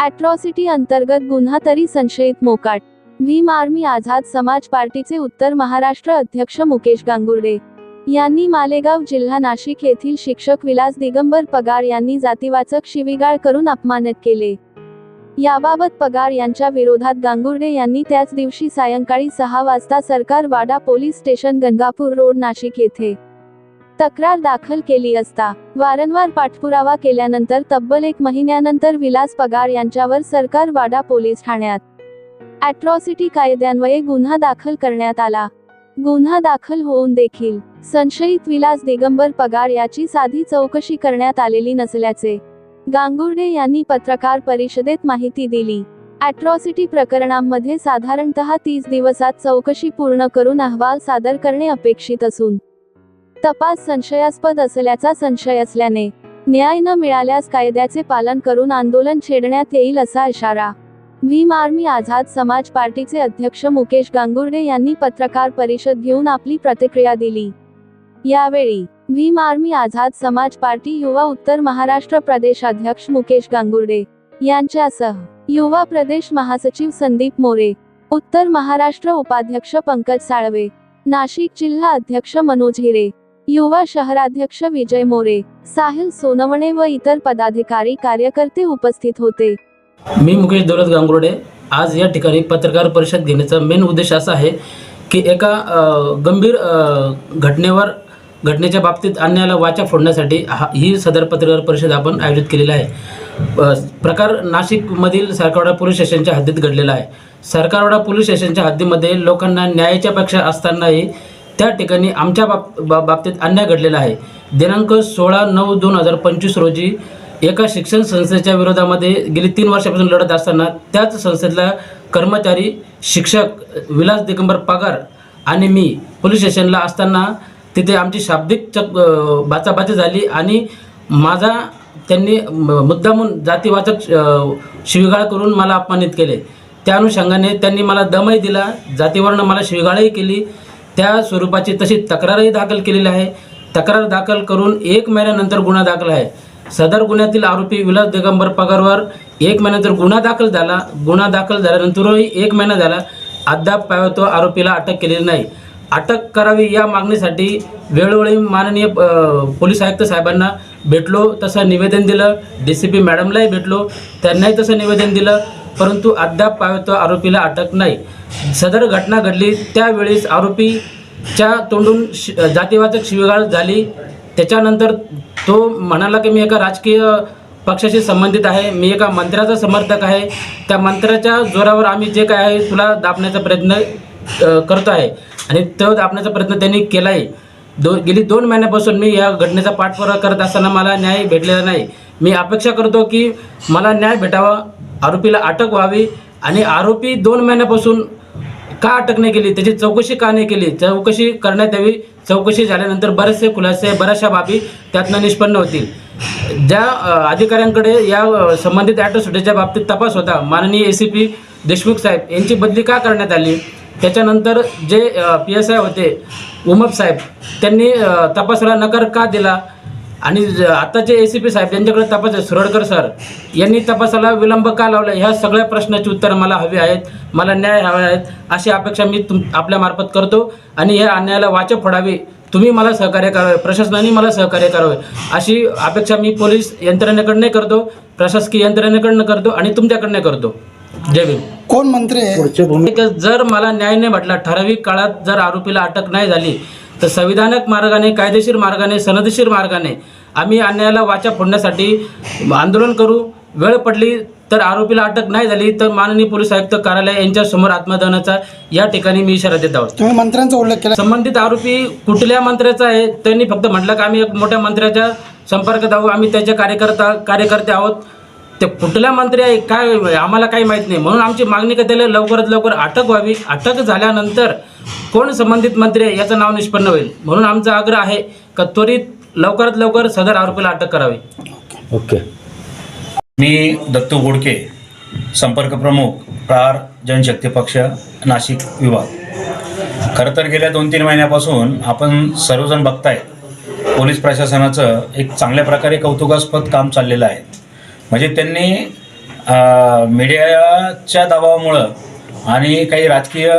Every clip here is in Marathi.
अॅट्रॉसिटी अंतर्गत गुन्हा तरी संशयित मोकाट. भीम आर्मी आझाद समाज पार्टीचे उत्तर महाराष्ट्र अध्यक्ष मुकेश गांगुर्डे. यांनी मालेगाव जिल्हा नाशिक येथील शिक्षक विलास दिगंबर पगार यांनी जातीवाचक शिवीगाळ करून अपमानित केले. याबाबत पगार यांच्या विरोधात गांगुर्डे यांनी त्याच दिवशी सायंकाळी सहा वाजता Sarkar Wada police station Gangapur road Nashik येथे तक्रार दाखल केली असता वारंवार पाठपुरावा केल्यानंतर तब्बल एक महिन्यानंतर विलास पगार यांच्यावर सरकार वाडा पोलीस ठाण्यात. अॅट्रॉसिटी कायद्यान्वये गुन्हा दाखल करण्यात आला. गुन्हा दाखल होऊन देखील संशयित विलास दिगंबर पगार याची साधी चौकशी करण्यात आलेली नसल्याचे गांगुर्डे यांनी पत्रकार परिषदेत माहिती दिली. अॅट्रॉसिटी प्रकरणांमध्ये साधारणतः तीस दिवसात चौकशी पूर्ण करून अहवाल सादर करणे अपेक्षित असून तपास संशयास्पद असल्याचा संशय असल्याने न्याय न मिळाल्यास कायद्याचे पालन करून आंदोलन छेडण्यात येईल असा इशारा. भीम आर्मी आझाद समाज पार्टीचे अध्यक्ष मुकेश गांगुर्डे यांनी पत्रकार परिषद घेऊन आपली प्रतिक्रिया दिली. यावेळी भीम आर्मी आझाद समाज पार्टी युवा उत्तर महाराष्ट्र प्रदेशाध्यक्ष मुकेश गांगुर्डे यांच्यासह युवा प्रदेश महासचिव संदीप मोरे उत्तर महाराष्ट्र उपाध्यक्ष पंकज साळवे नाशिक जिल्हा अध्यक्ष मनोज हिरे युवा शहराध्यक्ष विजय मोरे साहिल सोनवणे व इतर पदाधिकारी कार्यकर्ते उपस्थित होते. मी मुकेश दौलत गांगुर्डे. आज या ठिकाणी पत्रकार परिषद घेण्याचा मेन उद्देश असा आहे की एका गंभीर घटनेवर घटनेच्या बाबतीत अन्यायाला वाचा फोडण्यासाठी हा ही सदर पत्रकार परिषद आपण आयोजित केलेली आहे. प्रकार नाशिकमधील सरकारवाडा पोलीस स्टेशनच्या हद्दीत घडलेला आहे. सरकारवाडा पोलीस स्टेशनच्या हद्दीमध्ये लोकांना न्यायाच्या अपेक्षा असतानाही त्या ठिकाणी आमच्या बाब बा- बाबतीत अन्याय घडलेला आहे. दिनांक सोळा नऊ दोन हजार पंचवीस रोजी एका शिक्षण संस्थेच्या विरोधामध्ये गेली तीन वर्षापासून लढत असताना त्याच संस्थेतला कर्मचारी शिक्षक विलास दिगंबर पगार आणि मी पोलीस स्टेशनला असताना तिथे आमची शाब्दिक चक बाचाबाची झाली आणि माझा त्यांनी मुद्दामून जातीवाचक शिविगाळ शिवीगाळ करून मला अपमानित केले. त्या अनुषंगाने त्यांनी मला दमही दिला जातीवरनं मला शिवीगाळही केली. त्या स्वरूपाची तशी तक्रारही दाखल केलेली आहे. तक्रार दाखल करून एक महिन्यानंतर गुन्हा दाखल आहे. सदर गुन्ह्यातील आरोपी विलास दिगंबर पगारवर एक महिन्यानंतर गुन्हा दाखल झाला. गुन्हा दाखल झाल्यानंतरही एक महिना झाला. अद्याप पाय तो आरोपीला अटक केलेली नाही. अटक करावी या मागणीसाठी वेळोवेळी माननीय पोलीस आयुक्त साहेबांना भेटलो. तसं निवेदन दिलं. डी सी पी मॅडमलाही भेटलो. त्यांनाही तसं निवेदन दिलं. परंतु अद्याप पाय आरोपीला अटक नाही. सदर घटना घडली त्यावेळेस आरोपीच्या तोंडून शि जातीवाचक शिवीगाळ झाली. त्याच्यानंतर तो म्हणाला की मी एका राजकीय पक्षाशी संबंधित आहे. मी एका मंत्र्याचा समर्थक आहे. त्या मंत्र्याच्या जोरावर आम्ही जे काय आहे तुला दाबण्याचा प्रयत्न करतो आहे. आणि तो दाबण्याचा प्रयत्न त्यांनी केला आहे दो गेली दोन महिन्यापासून मी या घटनेचा पाठपुरावा करत असताना मला न्याय भेटलेला नाही. मी अपेक्षा करतो की मला न्याय भेटावा. आरोपीला अटक व्हावी आणि आरोपी दोन महिन्यापासून का अटक नाही केली? त्याची चौकशी का नाही केली? चौकशी करण्यात यावी. चौकशी झाल्यानंतर बरेचसे खुलासे बऱ्याचशा बाबी त्यातनं निष्पन्न होतील. ज्या अधिकाऱ्यांकडे या संबंधित ॲटोसिटीच्या बाबतीत तपास होता माननीय ए सी पी देशमुख साहेब यांची बदली का करण्यात आली? त्याच्यानंतर जे पी एस आय होते उमप साहेब त्यांनी तपासाला नकार का दिला? आणि ज- आताचे ए सी पी साहेब यांच्याकडे तपास आहे. सुरडकर सर यांनी तपासाला विलंब का लावला? ह्या सगळ्या प्रश्नाची उत्तरं मला हवी आहेत. मला न्याय हवे आहेत. अशी अपेक्षा मी तुम आपल्यामार्फत करतो. आणि या अन्यायाला वाचा फोडावी. तुम्ही मला सहकार्य करावे. प्रशासनाने मला सहकार्य करावे. अशी अपेक्षा मी पोलीस यंत्रणेकडनं करतो. प्रशासकीय यंत्रणेकडनं करतो आणि तुमच्याकडनं करतो. जय भीम. कोण मंत्री जर मला न्याय नाही भेटला ठराविक काळात जर आरोपीला अटक नाही झाली तर संविधानिक मार्गाने कायदेशीर मार्गाने सनदशीर मार्गाने आम्ही अन्यायाला वाचा फोडण्यासाठी आंदोलन करू. वेळ पडली तर आरोपीला अटक नाही झाली तर माननीय पोलीस आयुक्त कार्यालय यांच्या समोर आत्मदहनाचा या ठिकाणी मी इशारा देत आहोत. तुम्ही मंत्र्यांचा उल्लेख केला. संबंधित आरोपी कुठल्या मंत्र्याचा आहे त्यांनी फक्त म्हटलं की आम्ही एक मोठ्या मंत्र्याच्या संपर्कात आहोत. आम्ही त्याचे कार्यकर्ता कार्यकर्ते आहोत. ते कुठल्या मंत्री आहे काय आम्हाला काही माहीत नाही. म्हणून आमची मागणी का त्याला लवकरात लवकर अटक व्हावी. अटक झाल्यानंतर कोण संबंधित मंत्री आहे याचं नाव निष्पन्न होईल. म्हणून आमचा आग्रह आहे का त्वरित लवकरात लवकर सदर आरोपीला अटक करावी. ओके. मी दत्तू गोडके संपर्क प्रमुख प्रार जनशक्ती पक्ष नाशिक विभाग. खरं तर गेल्या दोन तीन महिन्यापासून आपण सर्वजण बघताय पोलीस प्रशासनाचं एक चांगल्या प्रकारे कौतुकास्पद काम चाललेलं आहे. म्हणजे त्यांनी मीडियाच्या दबावामुळं आणि काही राजकीय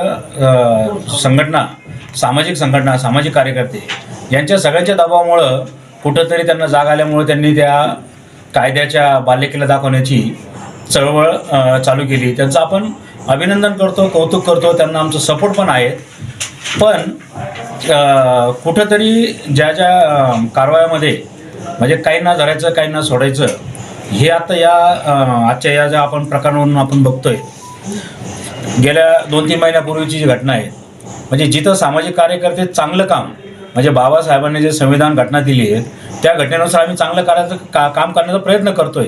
संघटना सामाजिक संघटना सामाजिक कार्यकर्ते यांच्या सगळ्यांच्या दबावामुळं कुठंतरी त्यांना जाग आल्यामुळं त्यांनी त्या कायद्याच्या बाल्यकेला दाखवण्याची चळवळ चालू केली. त्यांचं आपण अभिनंदन करतो कौतुक करतो त्यांना आमचं सपोर्ट पण आहे. पण कुठंतरी ज्या ज्या कारवायामध्ये म्हणजे काहींना धरायचं काहींना सोडायचं हे आता या आजच्या या ज्या आपण प्रकरणावरून आपण बघतोय गेल्या दोन तीन महिन्यापूर्वीची जी घटना आहे म्हणजे जिथं सामाजिक कार्यकर्ते चांगलं काम म्हणजे बाबासाहेबांनी जे संविधान घटना दिली आहे त्या घटनेनुसार आम्ही चांगलं करायचं का काम करण्याचा प्रयत्न करतोय.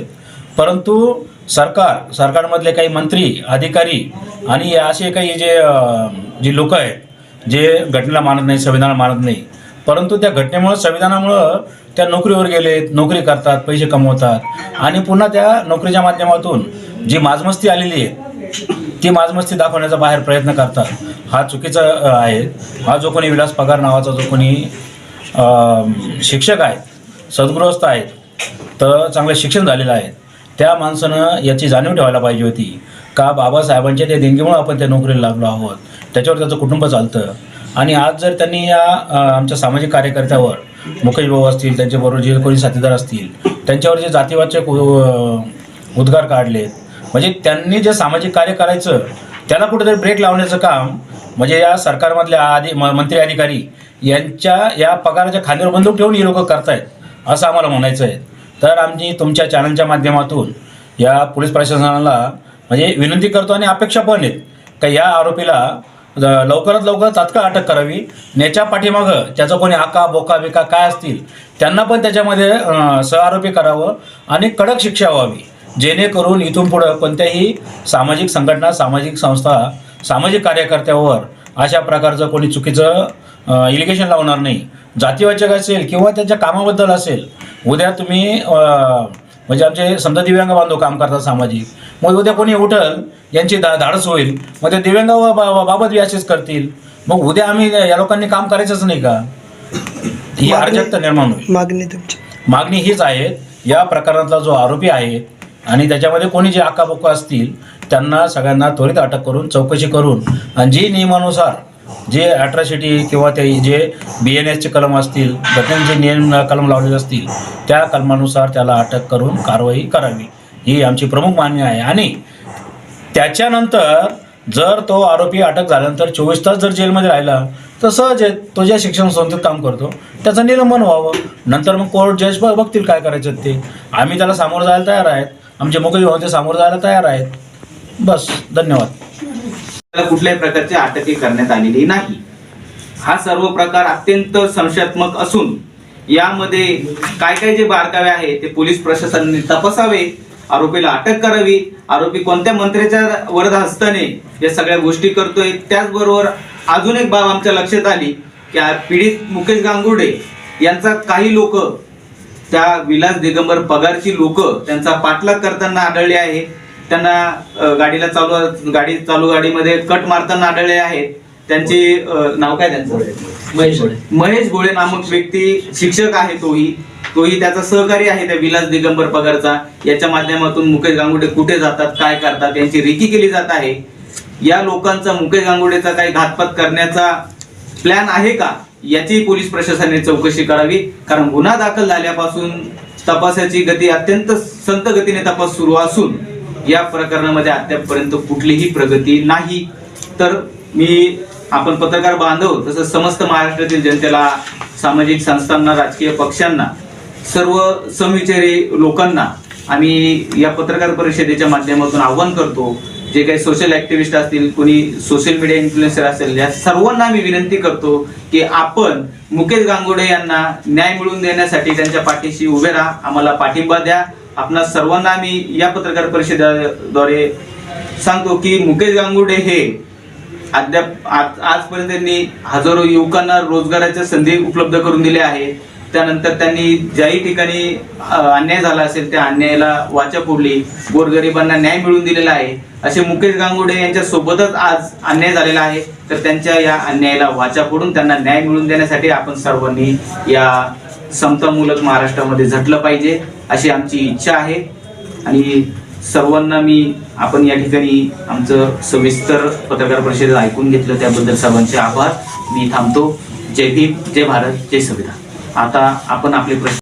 परंतु सरकार सरकारमधले काही मंत्री अधिकारी आणि असे काही जे जी जे लोक आहेत जे घटनेला मानत नाही संविधानाला मानत नाही परंतु त्या घटनेमुळं संविधानामुळं त्या नोकरीवर गेलेत नोकरी करतात पैसे कमवतात. आणि पुन्हा त्या नोकरीच्या माध्यमातून जी माजमस्ती आलेली आहे ती माजमस्ती दाखवण्याचा बाहेर प्रयत्न करतात. हा चुकीचा आहे. हा जो कोणी विलास पगार नावाचा जो कोणी शिक्षक आहेत सद्गृहस्थ आहेत तर चांगलं शिक्षण झालेलं आहे. त्या माणसानं याची जाणीव ठेवायला पाहिजे होती. का बाबासाहेबांच्या त्या देणगीमुळे आपण त्या नोकरीला लागलो आहोत? त्याच्यावर त्याचं कुटुंब चालतं. आणि आज जर त्यांनी या आमच्या सामाजिक कार्यकर्त्यावर मुकेश भाऊ असतील त्यांच्याबरोबर जे कोणी साथीदार असतील त्यांच्यावर जे जातीवादचे उद्गार काढलेत म्हणजे त्यांनी जे सामाजिक कार्य करायचं त्याला कुठेतरी ब्रेक लावण्याचं काम म्हणजे या सरकारमधल्या आधी म- मंत्री अधिकारी यांच्या या पगाराच्या खांद्यावर बंदूक ठेवून ही लोक करतायत असं आम्हाला म्हणायचं आहे. तर आम्ही तुमच्या चॅनलच्या माध्यमातून या पोलीस प्रशासनाला म्हणजे विनंती करतो आणि अपेक्षा पण आहेत का या आरोपीला लवकरात लवकर तात्काळ अटक करावी. नेच्या याच्या पाठीमागं त्याचं कोणी आका बोका बिका काय असतील त्यांना पण त्याच्यामध्ये सहआरोपी करावं आणि कडक शिक्षा व्हावी. जेणेकरून इथून पुढं कोणत्याही सामाजिक संघटना सामाजिक संस्था सामाजिक कार्यकर्त्यावर अशा प्रकारचं कोणी चुकीचं इलिगेशन लावणार नाही. जातीवाचक असेल किंवा त्यांच्या कामाबद्दल असेल उद्या तुम्ही म्हणजे आमचे समजा दिव्यांग बांधव काम करतात सामाजिक मग उद्या कोणी उठल यांची धा धाडस होईल. मग ते दिव्यांग बाबत बी असेच करतील. मग उद्या आम्ही या लोकांनी काम करायचंच नाही का? ही अराजकता निर्माण होईल. मागणी तुमची. मागणी हीच आहे या प्रकरणातला जो आरोपी आहे आणि त्याच्यामध्ये कोणी जे आकाबुक्का असतील त्यांना सगळ्यांना त्वरित अटक करून चौकशी करून आणि जी नियमानुसार जे अट्रॉसिटी किंवा ते जे बी एन एसचे कलम असतील घटनेचे नियम कलम लावलेले असतील त्या कलमानुसार त्याला अटक करून कारवाई करावी. ही आमची प्रमुख मागणी आहे. आणि त्याच्यानंतर जर तो आरोपी अटक झाल्यानंतर चोवीस तास जर जेलमध्ये राहिला तर सहज आहे तो ज्या शिक्षण संस्थेत काम करतो त्याचं निलंबन व्हावं. नंतर मग कोर्ट जज बघतील काय करायचं ते. आम्ही त्याला सामोरं जायला तयार आहेत. आमचे मुख्य होते सामोरं जायला तयार आहेत. बस धन्यवाद. त्याला कुठल्याही प्रकारची अटकी करण्यात आलेली नाही. हा सर्व प्रकार अत्यंत संशयात्मक असून यामध्ये काय काय जे बारकावे आहे ते पोलीस प्रशासनाने तपासावे. आरोपीला अटक करावी. आरोपी कोणत्या मंत्र्याच्या वरद हस्ताने या सगळ्या गोष्टी करतोय त्याचबरोबर अजून एक बाब आमच्या लक्षात आली की पीडित मुकेश गांगुर्डे यांचा काही लोक त्या विलास दिगंबर पगारची लोक त्यांचा पाठलाग करताना आढळले आहे. त्यांना गाडीला चालू गाडी चालू गाडीमध्ये कट मारताना आढळले आहेत. त्यांचे नाव काय त्यांचं? महेश गोळे. महेश गोळे नामक व्यक्ती शिक्षक आहे तोही. तोही त्याचा सहकारी आहे त्या विलास दिगंबर पगारचा. याच्या माध्यमातून मुकेश गांगुडे कुठे जातात काय करतात यांची रेकी केली जात आहे. या लोकांचा मुकेश गांगुडेचा काही घातपात करण्याचा प्लॅन आहे का? याची पोलीस प्रशासनाने चौकशी करावी. कारण गुन्हा दाखल झाल्यापासून तपासाची गती अत्यंत संत गतीने तपास सुरू असून या प्रकरणामध्ये अद्यापपर्यंत कुठलीही प्रगती नाही. तर मी आपण पत्रकार बांधव तसंच समस्त महाराष्ट्रातील जनतेला सामाजिक संस्थांना राजकीय पक्षांना सर्व समविचारी लोकांना आम्ही या पत्रकार परिषदेच्या माध्यमातून आव्हान करतो जे काही सोशल ऍक्टिव्हिस्ट असतील कोणी सोशल मीडिया इन्फ्लुएन्सर असेल या सर्वांना आम्ही विनंती करतो की आपण मुकेश गांगुडे यांना न्याय मिळवून देण्यासाठी त्यांच्या पाठीशी उभे राहा आम्हाला पाठिंबा द्या. आपणा सर्वांना आम्ही या पत्रकार परिषदेद्वारे सांगतो की मुकेश गांगुडे हे अद्याप आज आजपर्यंत त्यांनी हजारो युवकांना रोजगाराच्या संधी उपलब्ध करून दिल्या आहे त्यानंतर त्यांनी ज्याही ठिकाणी अन्याय झाला असेल त्या अन्यायाला वाचा फोडली. गोरगरिबांना न्याय मिळवून दिलेला आहे. असे मुकेश गांगुडे यांच्या सोबतच आज अन्याय झालेला आहे. तर त्यांच्या या अन्यायाला वाचा फोडून त्यांना न्याय मिळवून देण्यासाठी आपण सर्वांनी या समतामूलक महाराष्ट्रामध्ये झटलं पाहिजे अशी आमची इच्छा आहे. आणि सर्वांना मी आपण या ठिकाणी आमचं सविस्तर पत्रकार परिषद ऐकून घेतलं त्याबद्दल सर्वांचे आभार. मी थांबतो. जय भीम जय भारत जय संविधान. आता आपण आपले प्रश्न